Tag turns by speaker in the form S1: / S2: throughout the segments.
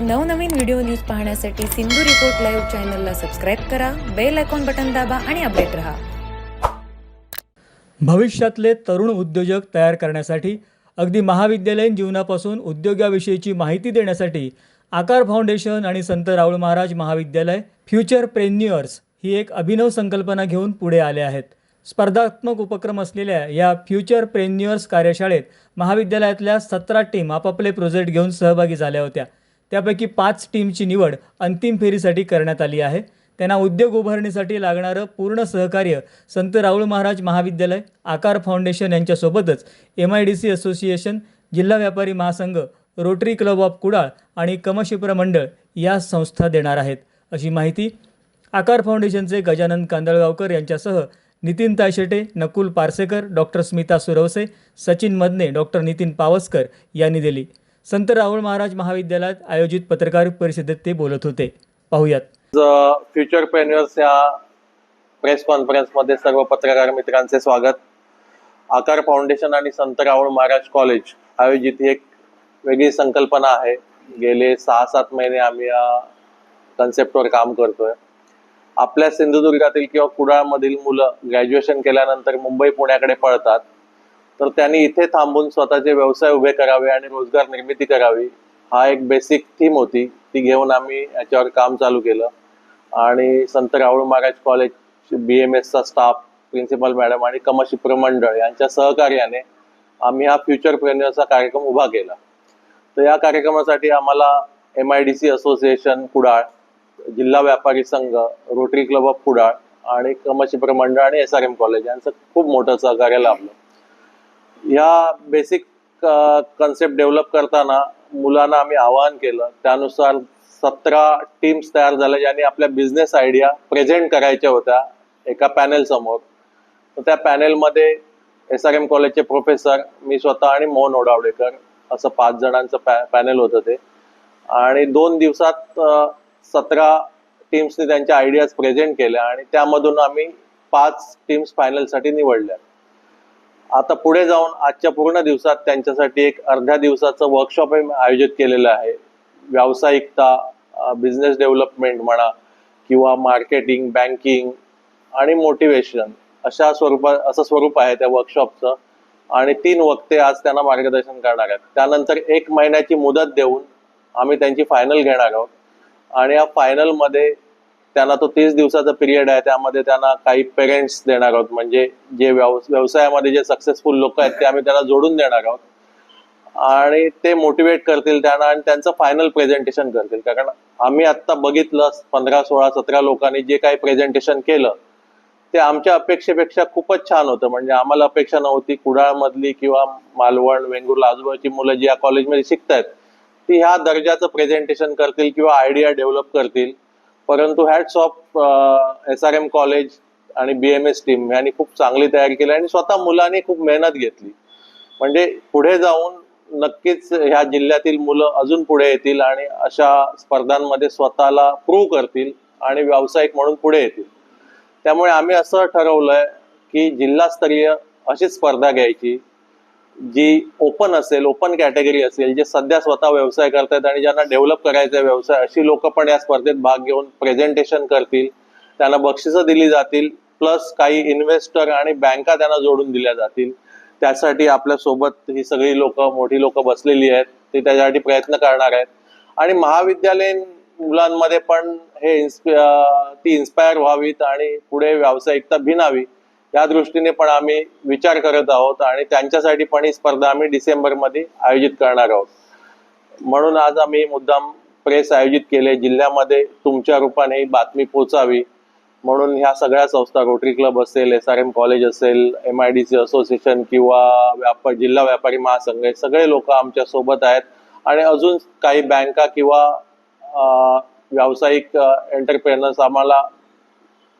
S1: नवनवीन video news पाहण्यासाठी Sindhu report live चॅनलला सबस्क्राईब करा बेल आयकॉन बटन दाबा आणि अपडेट रहा.
S2: भविष्यातले तरुण उद्योजक तयार करण्यासाठी अगदी महाविद्यालयीन जीवनापासून उद्योगाविषयीची माहिती देण्यासाठी आकार फाउंडेशन आणि संत राऊळ महाराज महाविद्यालय फ्युचर प्रेन्युअर्स ही एक अभिनव संकल्पना घेऊन पुढे आले आहेत. स्पर्धात्मक उपक्रम असलेल्या या फ्युचर प्रेन्युअर्स कार्यशाळेत महाविद्यालयातल्या सतरा टीम आपापले प्रोजेक्ट घेऊन सहभागी झाल्या होत्या. त्यापैकी पाच टीमची निवड अंतिम फेरीसाठी करण्यात आली आहे. त्यांना उद्योग उभारणीसाठी लागणारं पूर्ण सहकार्य संत राऊळ महाराज महाविद्यालय Aakar foundation यांच्यासोबतच M I D C association जिल्हा व्यापारी महासंघ रोटरी क्लब ऑफ कुडाळ आणि कमशिप्र मंडळ या संस्था देणार आहेत. अशी माहिती आकार फाउंडेशनचे गजानन कांदळगावकर यांच्यासह नितीन तायशेटे नकुल पारसेकर डॉक्टर स्मिता सुरवसे सचिन मदने डॉक्टर नितीन पावसकर यांनी दिली. संत राहुल महाराज महाविद्यालयात आयोजित पत्रकार परिषदेत ते बोलत होते. पाहूयात.
S3: फ्युचर पेन्युअर्स या प्रेस कॉन्फरन्समध्ये सर्व पत्रकार मित्रांचे स्वागत. आकार फाउंडेशन आणि संत राहुल महाराज कॉलेज आयोजित ही एक वेगळी संकल्पना आहे. गेले सहा सात महिने आम्ही या कन्सेप्टवर काम करतोय. आपल्या सिंधुदुर्गातील किंवा कुडाळमधील मुलं ग्रॅज्युएशन केल्यानंतर मुंबई पुण्याकडे पळतात. तर त्यांनी इथे थांबून स्वतःचे व्यवसाय उभे करावे आणि रोजगार निर्मिती करावी. हा एक बेसिक थीम होती. ती घेऊन आम्ही याच्यावर काम चालू केलं. आणि Sant Raul Maharaj college B M एसचा staff principal madam आणि कमशिप्र मंडळ यांच्या सहकार्याने आम्ही हा फ्युचर प्रेन्युअरचा कार्यक्रम उभा केला. तर या कार्यक्रमासाठी आम्हाला M I D C association Kudal जिल्हा व्यापारी संघ रोटरी क्लब ऑफ कुडाळ आणि कमशिप्र मंडळ आणि एस आर एम कॉलेज यांचं खूप मोठं सहकार्य लाभलं. या बेसिक कन्सेप्ट डेव्हलप करताना मुलांना आम्ही आवाहन केलं. त्यानुसार सतरा टीम्स तयार झाल्या ज्यांनी आपल्या बिझनेस आयडिया प्रेझेंट करायच्या होत्या एका पॅनेल समोर. तर त्या पॅनेलमध्ये एस आर एम कॉलेजचे प्रोफेसर मी स्वतः आणि मोहन ओडावडेकर असं पाच जणांचं पॅ पॅनेल होतं ते. आणि दोन दिवसात सतरा टीम्सनी त्यांच्या आयडियाज प्रेझेंट केल्या आणि त्यामधून आम्ही पाच टीम्स फायनलसाठी निवडल्या. आता पुढे जाऊन आजच्या पूर्ण दिवसात त्यांच्यासाठी एक अर्ध्या दिवसाचं वर्कशॉप आयोजित केलेलं आहे. व्यावसायिकता बिझनेस डेव्हलपमेंट म्हणा किंवा मार्केटिंग बँकिंग आणि मोटिवेशन अशा स्वरूपात असं स्वरूप आहे त्या वर्कशॉपचं आणि तीन वक्ते आज त्यांना मार्गदर्शन करणार आहेत. त्यानंतर एक महिन्याची मुदत देऊन आम्ही त्यांची फायनल घेणार आहोत. आणि या फायनलमध्ये त्यांना तो तीस दिवसाचा पिरियड आहे. त्यामध्ये त्यांना काही पेरेंट्स देणार आहोत. म्हणजे जे व्यव व्यवसायामध्ये जे सक्सेसफुल लोक आहेत ते आम्ही त्यांना जोडून देणार आहोत. आणि ते मोटिवेट करतील त्यांना आणि त्यांचं फायनल प्रेझेंटेशन करतील. कारण आम्ही आता बघितलं पंधरा सोळा सतरा लोकांनी जे काही प्रेझेंटेशन केलं ते आमच्या अपेक्षेपेक्षा खूपच छान होतं. म्हणजे आम्हाला अपेक्षा नव्हती. कुडाळमधली किंवा मालवण वेंगुर्ला आजूबाजूची मुलं जी या कॉलेजमध्ये शिकतायत ती ह्या दर्जाचं प्रेझेंटेशन करतील किंवा आयडिया डेव्हलप करतील. परंतु hats off S R M college आणि बी एम एस टीम यांनी खूप चांगली तयारी केली आणि स्वतः मुलांनी खूप मेहनत घेतली. म्हणजे पुढे जाऊन नक्कीच ह्या जिल्ह्यातील मुलं अजून पुढे येतील आणि अशा स्पर्धांमध्ये स्वतःला प्रूव्ह करतील आणि व्यावसायिक म्हणून पुढे येतील. त्यामुळे आम्ही असं ठरवलंय की जिल्हास्तरीय अशी स्पर्धा घ्यायची. जी ओपन असेल ओपन कॅटेगरी असेल जे सध्या स्वतः व्यवसाय करतायत आणि ज्यांना डेव्हलप करायचा व्यवसाय अशी लोक पण या स्पर्धेत भाग घेऊन प्रेझेंटेशन करतील. त्यांना बक्षिसं दिली जातील प्लस काही इन्व्हेस्टर आणि बँका त्यांना जोडून दिल्या जातील. त्यासाठी आपल्यासोबत ही सगळी लोक मोठी लोक बसलेली आहेत ते त्याच्यासाठी प्रयत्न करणार आहेत. आणि महाविद्यालयीन मुलांमध्ये पण हे इन्स्पि ती इन्स्पायर व्हावीत आणि पुढे व्यावसायिकता भिनावी. या दृष्टीने पण आम्ही विचार करत आहोत आणि त्यांच्यासाठी पण ही स्पर्धा आम्ही डिसेंबरमध्ये आयोजित करणार आहोत. म्हणून आज आम्ही मुद्दाम प्रेस आयोजित केले जिल्ह्यामध्ये तुमच्या रूपाने ही बातमी पोचावी. म्हणून ह्या सगळ्या संस्था रोटरी क्लब असेल एस आर एम कॉलेज असेल M I D C association किंवा व्यापार जिल्हा व्यापारी महासंघ हे सगळे लोक आमच्यासोबत आहेत. आणि अजून काही बँका किंवा व्यावसायिक एंटरप्रेनर्स आम्हाला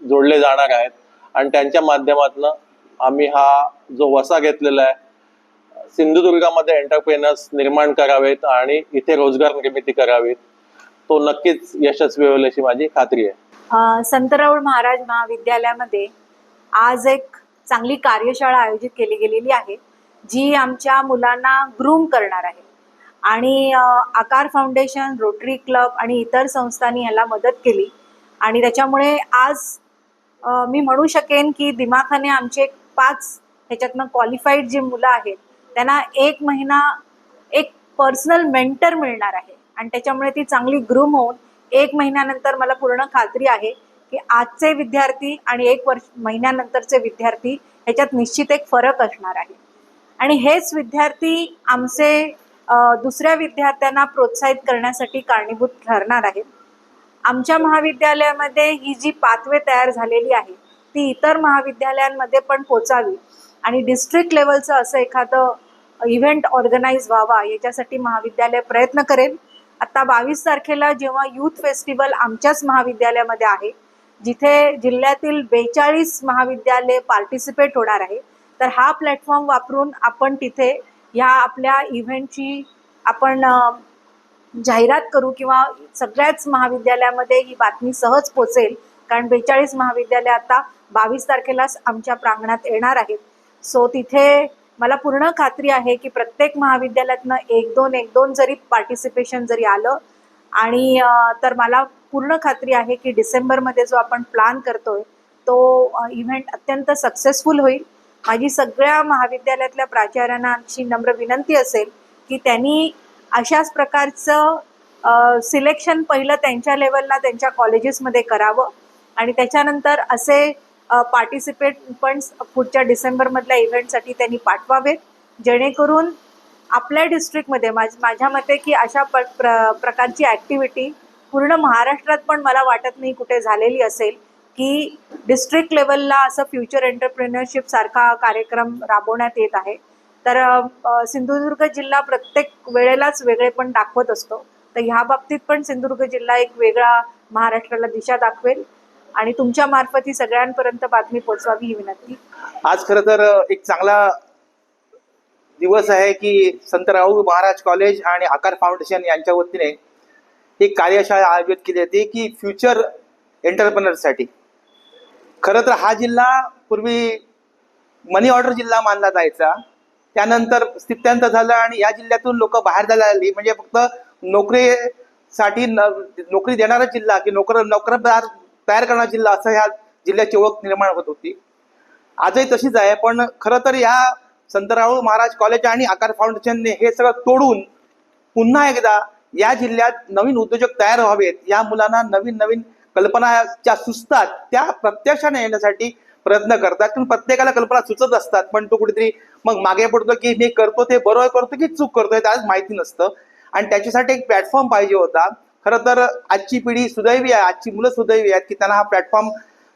S3: जोडले जाणार आहेत. आणि त्यांच्या माध्यमातून आम्ही हा जो वसा घेतलेला आहे सिंधुदुर्गामध्ये एंटरप्रेनर्स निर्माण करावेत आणि इथे रोजगार निर्मिती करावीत तो नक्कीच यशस्वी होईल अशी माझी खात्री आहे.
S4: संतराऊळ महाराज महाविद्यालयामध्ये आज एक चांगली कार्यशाळा आयोजित केली गेलेली आहे जी आमच्या मुलांना ग्रूम करणार आहे. आणि आकार फाउंडेशन रोटरी क्लब आणि इतर संस्थांनी ह्याला मदत केली. आणि त्याच्यामुळे आज मी म्हणू शकेन की दिमाखाने आमचे एक पाच ह्याच्यातनं क्वालिफाईड जी मुलं आहेत त्यांना एक महिना एक पर्सनल मेंटर मिळणार आहे. आणि त्याच्यामुळे ती चांगली ग्रूम होऊन एक महिन्यानंतर मला पूर्ण खात्री आहे की आजचे विद्यार्थी आणि एक वर्ष महिन्यानंतरचे विद्यार्थी ह्याच्यात निश्चित एक फरक असणार आहे. आणि हेच विद्यार्थी आमचे दुसऱ्या विद्यार्थ्यांना प्रोत्साहित करण्यासाठी कारणीभूत ठरणार आहेत. आमच्या महाविद्यालयामध्ये ही जी पाथवे तयार झालेली आहे ती इतर महाविद्यालयांमध्ये पण पोचावी. आणि डिस्ट्रिक्ट लेवलचं असं एखादं इव्हेंट ऑर्गनाईज व्हावा याच्यासाठी महाविद्यालय प्रयत्न करेल. आत्ता बावीस तारखेला जेव्हा यूथ फेस्टिवल आमच्याच महाविद्यालयामध्ये आहे जिथे जिल्ह्यातील बेचाळीस महाविद्यालय पार्टिसिपेट होणार आहे तर हा प्लॅटफॉर्म वापरून आपण तिथे ह्या आपल्या इव्हेंटची आपण जाहिरात करू किंवा सगळ्याच महाविद्यालयामध्ये ही बातमी सहज पोचेल कारण बेचाळीस महाविद्यालय आता बावीस तारखेलाच आमच्या प्रांगणात येणार आहेत. सो तिथे मला पूर्ण खात्री आहे की प्रत्येक महाविद्यालयातनं एक दोन एक दोन जरी पार्टिसिपेशन जरी आलं आणि तर मला पूर्ण खात्री आहे की डिसेंबरमध्ये जो आपण प्लॅन करतोय तो इव्हेंट अत्यंत सक्सेसफुल होईल. माझी सगळ्या महाविद्यालयातल्या प्राचार्यांना आमची नम्र विनंती असेल की त्यांनी अशाच प्रकारचं सिलेक्शन पहिलं त्यांच्या लेवलला त्यांच्या कॉलेजेसमध्ये करावं. आणि त्याच्यानंतर असे पार्टिसिपेट पण पुढच्या डिसेंबरमधल्या इव्हेंटसाठी त्यांनी पाठवावेत. जेणेकरून आपल्या डिस्ट्रिक्टमध्ये माझ माझ्या मते की अशा प प्र प्रकारची ॲक्टिव्हिटी पूर्ण महाराष्ट्रात पण मला वाटत नाही कुठे झालेली असेल की डिस्ट्रिक्ट लेवलला असं फ्युचर एंटरप्रेनरशिपसारखा कार्यक्रम राबवण्यात येत आहे. तर सिंधुदुर्ग जिल्हा प्रत्येक वेळेलाच वेगळे पण दाखवत असतो. तर ह्या बाबतीत पण सिंधुदुर्ग जिल्हा एक वेगळा महाराष्ट्राला दिशा दाखवेल आणि तुमच्या मार्फत ही सगळ्यांपर्यंत बातमी पोहोचवावी ही विनंती.
S5: आज खरं तर एक चांगला दिवस आहे की संत राहू महाराज कॉलेज आणि आकार फाउंडेशन यांच्या वतीने एक कार्यशाळा आयोजित केली होती की फ्युचर एंटरप्रेनरसाठी खरं तर हा जिल्हा पूर्वी मनी ऑर्डर जिल्हा मानला जायचा. त्यानंतर स्थित्यांत झालं आणि या जिल्ह्यातून लोक बाहेर जायला लागली. म्हणजे फक्त नोकरीसाठी न- नोकरी देणारा जिल्हा की नोकर नोकरदार तयार करणारा जिल्हा असं ह्या जिल्ह्याची ओळख निर्माण होत होती. आजही तशीच आहे पण खरं तर या संत राहुळ महाराज कॉलेज आणि आकार फाउंडेशनने हे सगळं तोडून पुन्हा एकदा या जिल्ह्यात नवीन उद्योजक तयार व्हावेत. या मुलांना नवीन नवीन कल्पनाच्या सुचतात त्या प्रत्यक्षाने येण्यासाठी प्रयत्न करतात. पण प्रत्येकाला कल्पना सुचत असतात. पण तो कुठेतरी मग मागे पडतो की मी करतो ते बरोबर करतो की चूक करतोय त्याच माहिती नसतं. आणि त्याच्यासाठी एक प्लॅटफॉर्म पाहिजे होता. खरं तर आजची पिढी सुदैवी आहे. आजची मुलं सुदैवी आहेत की त्यांना हा प्लॅटफॉर्म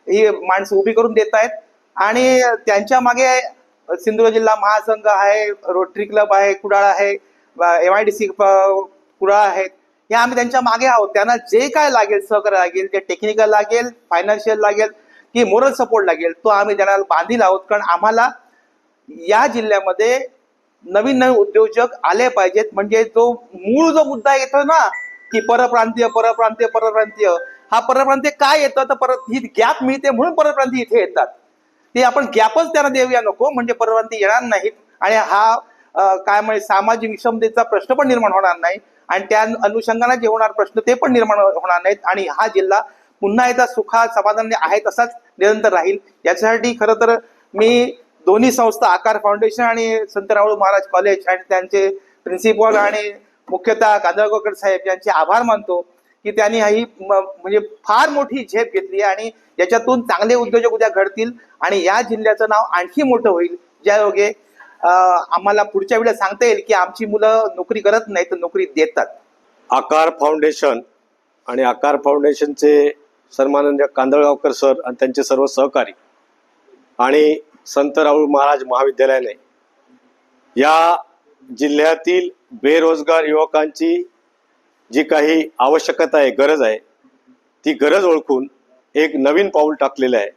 S5: ही माणसं उभी करून देत आहेत. आणि त्यांच्या मागे सिंधुदुर्ग जिल्हा महासंघ आहे रोटरी क्लब आहे कुडाळ आहे M I D C Kudal आहेत. हे आम्ही त्यांच्या मागे आहोत. त्यांना जे काय लागेल सहकार्य लागेल जे टेक्निकल लागेल फायनान्शियल लागेल की मोरल सपोर्ट लागेल. तो आम्ही त्यांना बांधील आहोत. कारण आम्हाला या जिल्ह्यामध्ये नवीन नवीन उद्योजक आले पाहिजेत. म्हणजे जो मूळ जो मुद्दा येतो ना की परप्रांतीय परप्रांतीय परप्रांतीय हा परप्रांतीय काय येतं तर परत ही गॅप मिळते म्हणून परप्रांतीय इथे येतात. ते आपण गॅपच त्यांना देऊया नको म्हणजे परप्रांतीय येणार नाहीत. आणि हा काय म्हणजे सामाजिक विषमतेचा प्रश्न पण निर्माण होणार नाही. आणि त्या अनुषंगाने जे होणार प्रश्न ते पण निर्माण होणार नाहीत. आणि हा जिल्हा पुन्हा एकदा सुखा समाधानाने आहे तसाच निरंतर राहील. याच्यासाठी खरं तर मी दोन्ही संस्था आकार फाउंडेशन आणि संत राहुल महाराज कॉलेज आणि त्यांचे प्रिन्सिपल आणि मुख्यतः कांदळगावकर साहेब यांचे आभार मानतो की त्यांनी ही म्हणजे फार मोठी झेप घेतली आहे आणि याच्यातून चांगले उद्योजक उद्या घडतील आणि या जिल्ह्याचं नाव आणखी मोठं होईल. ज्या योगे. आम्हाला पुढच्या वेळेला सांगता येईल की आमची मुलं नोकरी करत नाही तर नोकरी देतात.
S6: आकार फाउंडेशन आणि आकार फाउंडेशनचे सन्माननीय कांदळगावकर सर आणि त्यांचे सर्व सहकारी आणि संत राहुल महाराज महाविद्यालयाने या जिल्ह्यातील बेरोजगार युवकांची जी काही आवश्यकता आहे गरज आहे ती गरज ओळखून एक नवीन पाऊल टाकलेलं आहे.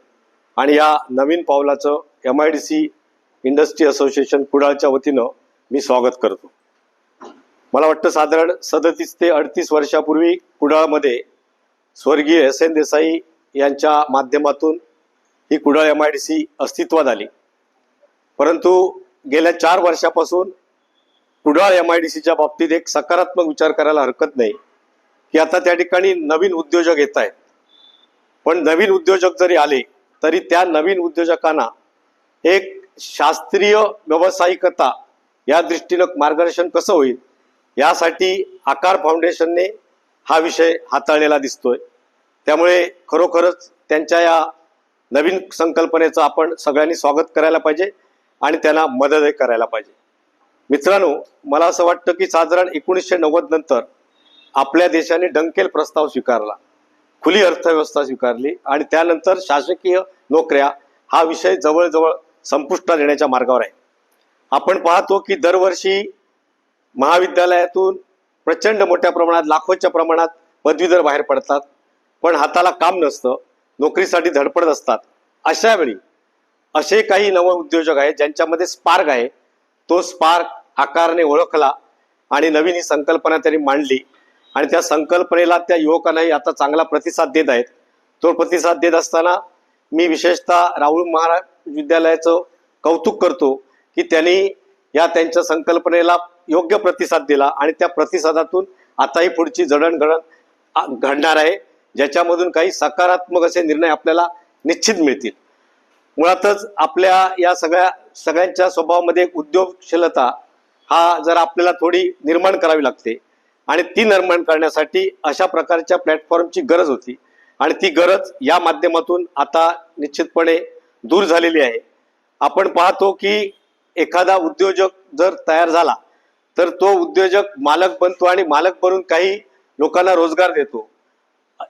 S6: आणि या नवीन पावलाचं M I D C industry association कुडाळच्या वतीनं मी स्वागत करतो. मला वाटतं साधारण सदतीस ते अडतीस वर्षापूर्वी कुडाळमध्ये स्वर्गीय एस एन देसाई यांच्या माध्यमातून ही Kudal M I D C अस्तित्वात आली. परंतु गेल्या चार वर्षापासून कुडाळ एम आय डी सीच्या बाबतीत एक सकारात्मक विचार करायला हरकत नाही. की आता त्या ठिकाणी नवीन उद्योजक येत आहेत. पण नवीन उद्योजक जरी आले तरी त्या नवीन उद्योजकांना एक शास्त्रीय व्यावसायिकता या दृष्टीनं मार्गदर्शन कसं होईल यासाठी आकार फाउंडेशनने हा विषय हाताळलेला दिसतोय. त्यामुळे खरोखरच त्यांच्या या नवीन संकल्पनेचं आपण सगळ्यांनी स्वागत करायला पाहिजे आणि त्यांना मदतही करायला पाहिजे. मित्रांनो मला असं वाटतं की साधारण एकोणीसशे नव्वद नंतर आपल्या देशाने डंकेल प्रस्ताव स्वीकारला. खुली अर्थव्यवस्था स्वीकारली आणि त्यानंतर शासकीय नोकऱ्या हा विषय जवळजवळ संपुष्टात येण्याच्या मार्गावर आहे. आपण पाहतो की दरवर्षी महाविद्यालयातून प्रचंड मोठ्या प्रमाणात लाखोच्या प्रमाणात पदवीधर बाहेर पडतात. पण हाताला काम नसतं नोकरीसाठी धडपडत असतात. अशा वेळी असे काही नव उद्योजक आहेत ज्यांच्यामध्ये स्पार्क आहे. तो स्पार्क आकारने ओळखला आणि नवीन ही संकल्पना त्यांनी मांडली आणि त्या संकल्पनेला त्या युवकांनाही आता चांगला प्रतिसाद देत आहेत. तो प्रतिसाद देत असताना मी विशेषतः राहुल महाराज विद्यालयाचं कौतुक करतो की त्यांनी या त्यांच्या संकल्पनेला योग्य प्रतिसाद दिला आणि त्या प्रतिसादातून आताही पुढची जडणघडण घडणार आहे. ज्याच्यामधून काही सकारात्मक असे निर्णय आपल्याला निश्चित मिळतील. मुळातच आपल्या या सगळ्या सगळ्यांच्या स्वभावामध्ये एक उद्योगशीलता हा जर आपल्याला थोडी निर्माण करावी लागते आणि ती निर्माण करण्यासाठी अशा प्रकारच्या प्लॅटफॉर्मची गरज होती आणि ती गरज या माध्यमातून आता निश्चितपणे दूर झालेली आहे. आपण पाहतो की एखादा उद्योजक जर तयार झाला तर तो उद्योजक मालक बनतो आणि मालक बनून काही लोकांना रोजगार देतो.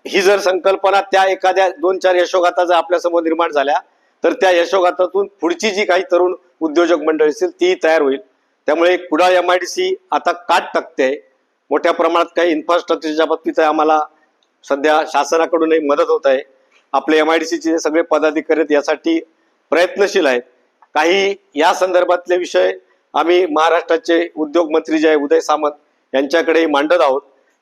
S6: ही जर संकल्पना त्या एखाद्या दोन चार यशोगाथा जर आपल्यासमोर निर्माण झाल्या तर त्या यशोगाथातून पुढची जी काही तरुण उद्योजक मंडळी असतील ती तयार होईल. त्यामुळे Kudal M I D C आता काट टाकते. मोठ्या प्रमाणात काही इन्फ्रास्ट्रक्चरच्या बाबतीत आम्हाला सध्या शासनाकडूनही मदत होत आहे. आपले एम आय डी सीचे सगळे पदाधिकारी यासाठी प्रयत्नशील आहेत. काही या संदर्भातले विषय आम्ही महाराष्ट्राचे उद्योग मंत्री जे आहे उदय सामंत यांच्याकडे मांडत आहोत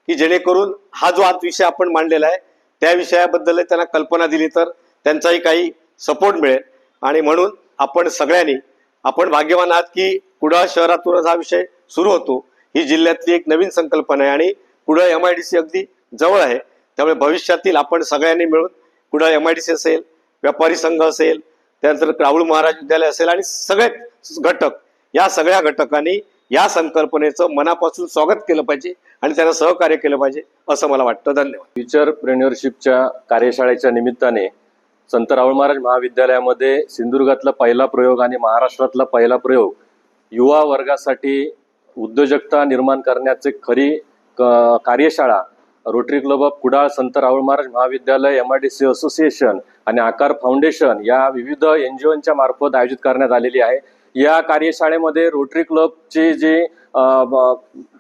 S6: की जेणेकरून हा जो आज विषय आपण मांडलेला आहे त्या विषयाबद्दल त्यांना कल्पना दिली तर त्यांचाही काही सपोर्ट मिळेल. आणि म्हणून आपण सगळ्यांनी आपण भाग्यवान आहात की कुडाळ शहरातूनच हा विषय सुरू होतो. ही जिल्ह्यातली एक नवीन संकल्पना आहे आणि Kudal M I D C अगदी जवळ आहे. त्यामुळे भविष्यातील आपण सगळ्यांनी मिळून Kudal M I D C असेल व्यापारी संघ असेल त्यानंतर राहुल महाराज विद्यालय असेल आणि सगळे घटक या सगळ्या घटकांनी या संकल्पनेचं मनापासून स्वागत केलं पाहिजे आणि त्यांना सहकार्य केलं पाहिजे असं मला वाटतं. धन्यवाद.
S7: फ्युचर प्रेन्युअरशिपच्या कार्यशाळेच्या निमित्ताने संत राहुल महाराज महाविद्यालयामध्ये सिंधुदुर्गातला पहिला प्रयोग आणि महाराष्ट्रातला पहिला प्रयोग युवा वर्गासाठी उद्योजकता निर्माण करण्याचे खरी क- कार्यशाळा रोटरी क्लब ऑफ कुडाळ संत राहुल महाराज महाविद्यालय M I D C association आणि आकार फाउंडेशन या विविध एन जी ओच्या मार्फत आयोजित करण्यात आलेली आहे. या कार्यशाळेमध्ये रोटरी क्लबची जी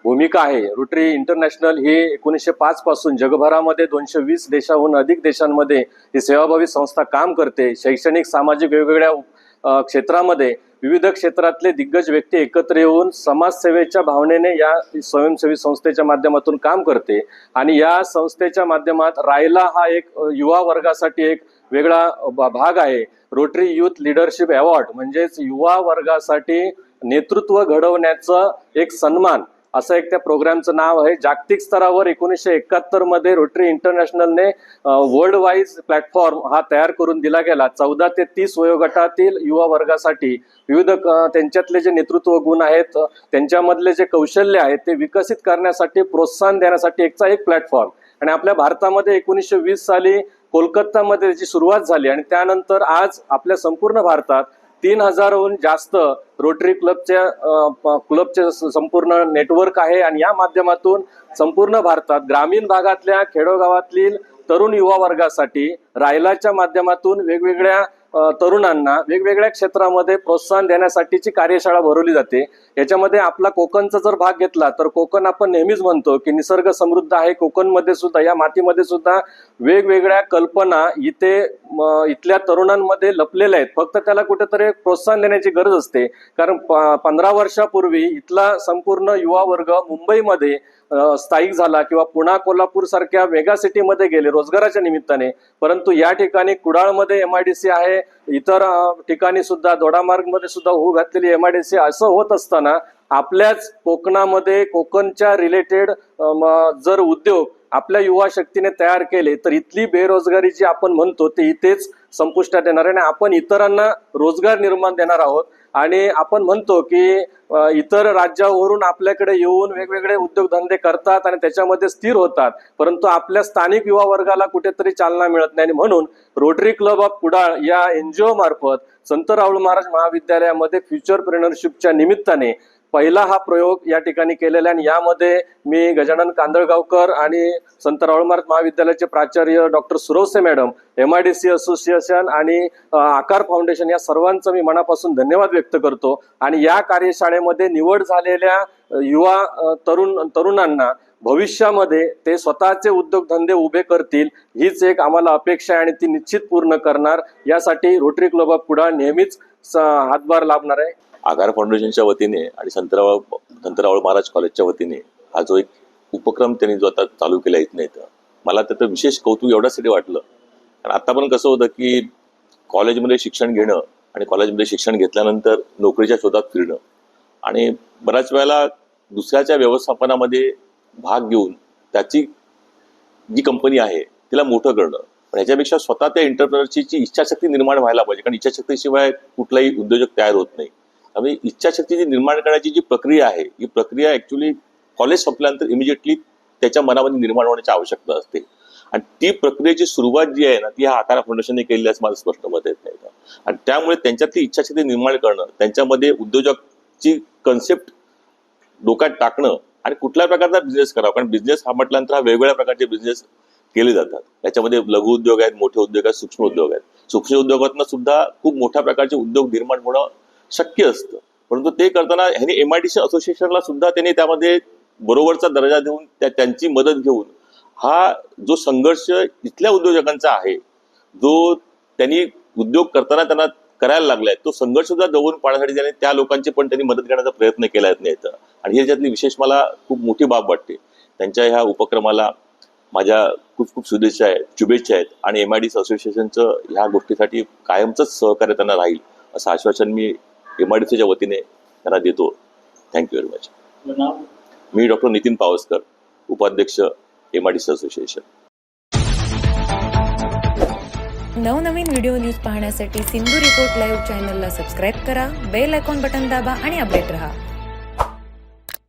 S7: भूमिका आहे रोटरी इंटरनॅशनल ही एकोणीसशे पाच पासून जगभरामध्ये दोनशे वीस देशाहून अधिक देशांमध्ये ही सेवाभावी संस्था काम करते. शैक्षणिक सामाजिक वेगवेगळ्या क्षेत्रामध्ये विविध क्षेत्रातले दिग्गज व्यक्ती एकत्र येऊन समाजसेवेच्या भावनेने या स्वयंसेवी संस्थेच्या माध्यमातून काम करते. आणि या संस्थेच्या माध्यमात रायला हा एक युवा वर्गासाठी एक वेगळा भाग आहे. रोटरी युथ लिडरशिप अवॉर्ड म्हणजेच युवा वर्गासाठी नेतृत्व घडवण्याचं एक सन्मान. असं एक त्या प्रोग्रामचं नाव आहे. जागतिक स्तरावर एकोणीसशे एकाहत्तरमध्ये रोटरी इंटरनॅशनलने वर्ल्ड वाईज प्लॅटफॉर्म हा तयार करून दिला गेला. चौदा ते तीस वयोगटातील युवा वर्गासाठी विविध त्यांच्यातले जे नेतृत्व गुण आहेत त्यांच्यामधले जे कौशल्य आहेत ते विकसित करण्यासाठी प्रोत्साहन देण्यासाठी एकचा एक प्लॅटफॉर्म आणि आपल्या भारतामध्ये एकोणीसशे वीस साली कोलकातामध्ये त्याची सुरुवात झाली आणि त्यानंतर आज आपल्या संपूर्ण भारतात तीन हजारहून जास्त रोटरी क्लबच्या क्लबचे संपूर्ण नेटवर्क आहे आणि या माध्यमातून संपूर्ण भारतात ग्रामीण भागातल्या खेडोगावातील तरुण युवा वर्गासाठी रायलाच्या माध्यमातून वेगवेगळ्या तरुणांना वेगवेगळ्या क्षेत्रामध्ये प्रोत्साहन देण्यासाठीची कार्यशाळा भरवली जाते. याच्यामध्ये आपला कोकणचा जर भाग घेतला तर कोकण आपण नेहमीच म्हणतो की निसर्ग समृद्ध आहे. कोकणमध्ये सुद्धा या मातीमध्ये सुद्धा वेगवेगळ्या कल्पना इथे इथल्या तरुणांमध्ये लपलेल्या आहेत. फक्त त्याला कुठेतरी प्रोत्साहन देण्याची गरज असते. कारण प- पंधरा वर्षापूर्वी इथला संपूर्ण युवा वर्ग मुंबईमध्ये स्थायिक झाला किंवा पुणा कोल्हापूर सारख्या मेगा सिटीमध्ये गेले रोजगाराच्या निमित्ताने परंतु या ठिकाणी कुडाळमध्ये एम आय डी सी आहे इतर ठिकाणी सुद्धा दोडामार्गमध्ये सुद्धा होऊ घातलेली एम आय डी सी असं होत असताना आपल्याच कोकणामध्ये कोकणच्या रिलेटेड जर उद्योग आपल्या युवा शक्तीने तयार केले तर इथली बेरोजगारी जी आपण म्हणतो ते इथेच संपुष्टात येणार आहे. आणि आपण इतरांना रोजगार निर्माण देणार आहोत. आणि आपण म्हणतो की इतर राज्यावरून आपल्याकडे येऊन वेगवेगळे उद्योगधंदे करतात आणि त्याच्यामध्ये स्थिर होतात. परंतु आपल्या स्थानिक युवा वर्गाला कुठेतरी चालना मिळत नाही. आणि म्हणून रोटरी क्लब ऑफ कुडाळ या एनजीओ मार्फत संत राहुल महाराज महाविद्यालयामध्ये फ्युचर प्रेनरशिपच्या निमित्ताने पहिला हा प्रयोग या ठिकाणी केलेला आणि यामध्ये मी गजानन कांदळगावकर आणि संत राहुल महाविद्यालयाचे प्राचार्य doctor Surwase madam M I D C association आणि आकार फाउंडेशन या सर्वांचं मी मनापासून धन्यवाद व्यक्त करतो. आणि या कार्यशाळेमध्ये निवड झालेल्या युवा तरुण तरुणांना भविष्यामध्ये ते स्वतःचे उद्योगधंदे उभे करतील हीच एक आम्हाला अपेक्षा आहे आणि ती निश्चित पूर्ण करणार. यासाठी रोटरी क्लब ऑफ कुडाळ नेहमीच स- हातभार लाभणार आहे.
S8: आगार फाउंडेशनच्या वतीने आणि संतराव संतरावळ महाराज कॉलेजच्या वतीने हा जो एक उपक्रम त्यांनी जो आता चालू केला इथं इथं मला त्याचं विशेष कौतुक एवढ्यासाठी वाटलं. कारण आता पण कसं होतं की कॉलेजमध्ये शिक्षण घेणं आणि कॉलेजमध्ये शिक्षण घेतल्यानंतर नोकरीच्या शोधात फिरणं आणि बऱ्याच वेळेला दुसऱ्याच्या व्यवस्थापनामध्ये भाग घेऊन त्याची जी कंपनी आहे तिला मोठं करणं. पण ह्याच्यापेक्षा स्वतः त्या एंटरप्रिनरची इच्छाशक्ती निर्माण व्हायला पाहिजे. कारण इच्छाशक्तीशिवाय कुठलाही उद्योजक तयार होत नाही. त्यामुळे इच्छाशक्ती जी निर्माण करण्याची जी प्रक्रिया आहे ही प्रक्रिया ऍक्च्युली कॉलेज संपल्यानंतर इमिजिएटली त्याच्या मनामध्ये निर्माण होण्याची आवश्यकता असते. आणि ती प्रक्रियेची सुरुवात जी आहे ना ती हा आकार फाउंडेशनने केली असं माझं स्पष्ट मत येत नाही. आणि त्यामुळे त्यांच्यातली इच्छाशक्ती निर्माण करणं त्यांच्यामध्ये उद्योजकची कन्सेप्ट डोक्यात टाकणं आणि कुठल्या प्रकारचा बिझनेस करावा? कारण बिझनेस हा म्हटल्यानंतर हा वेगवेगळ्या प्रकारचे बिझनेस केले जातात. त्याच्यामध्ये लघु उद्योग आहेत मोठे उद्योग आहेत सूक्ष्म उद्योग आहेत. सूक्ष्म उद्योगातून सुद्धा खूप मोठ्या प्रकारचे उद्योग निर्माण होणं शक्य असतं. परंतु ते करताना ह्यांनी एम आय डी सी असोसिएशनला सुद्धा त्यांनी त्यामध्ये बरोबरचा दर्जा देऊन त्या त्यांची मदत घेऊन हा जो संघर्ष इथल्या उद्योजकांचा आहे जो त्यांनी उद्योग करताना त्यांना करायला लागलाय तो संघर्ष सुद्धा जवळून पाहण्यासाठी त्याने त्या लोकांची पण त्यांनी मदत करण्याचा प्रयत्न केला नाही इथं. आणि ह्याच्यातली विशेष मला खूप मोठी बाब वाटते. त्यांच्या ह्या उपक्रमाला माझ्या खूप खूप शुभेच्छा आहेत शुभेच्छा आहेत आणि एम आय डी असोसिएशनचं ह्या गोष्टीसाठी कायमचंच सहकार्य त्यांना राहील असं आश्वासन मी एम आय डी सीच्या वतीने त्यांना देतो. थँक्यू व्हेरी मच मी डॉक्टर नितीन पावसकर उपाध्यक्ष M I D C association.
S1: नवनवीन व्हिडिओ न्यूज पाहण्यासाठी सिंधू रिपोर्ट लाईव्ह चॅनलला सबस्क्राईब करा बेल आयकॉन बटन दाबा आणि अपडेट रहा.